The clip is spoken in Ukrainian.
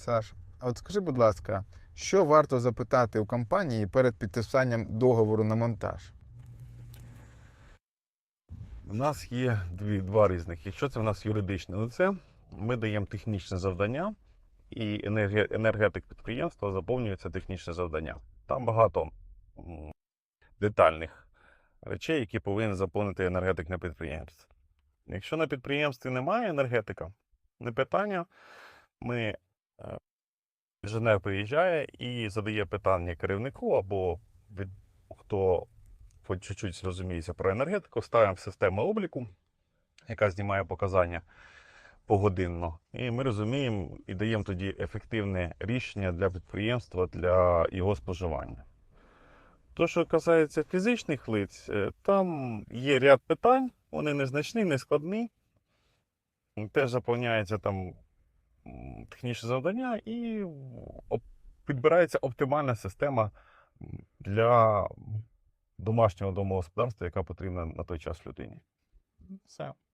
Саш, а от скажи, будь ласка, що варто запитати у компанії перед підписанням договору на монтаж? У нас є дві, два різних. Якщо це в нас юридичне лице, ми даємо технічне завдання, і енергетик підприємства заповнює це технічне завдання. Там багато детальних речей, які повинен заповнити енергетик на підприємстві. Якщо на підприємстві немає енергетика, не питання, ми е, інженер приїжджає і задає питання керівнику або від хто хоч чуть-чуть розуміється про енергетику, ставимо систему обліку, яка знімає показання погодинно. І ми розуміємо і даємо тоді ефективне рішення для підприємства для його споживання. То, що касається фізичних лиць, е, там є ряд питань, вони незначні, не складні. Теж заповняється там технічне завдання і підбирається оптимальна система для домашнього домогосподарства, яка потрібна на той час людині. Все.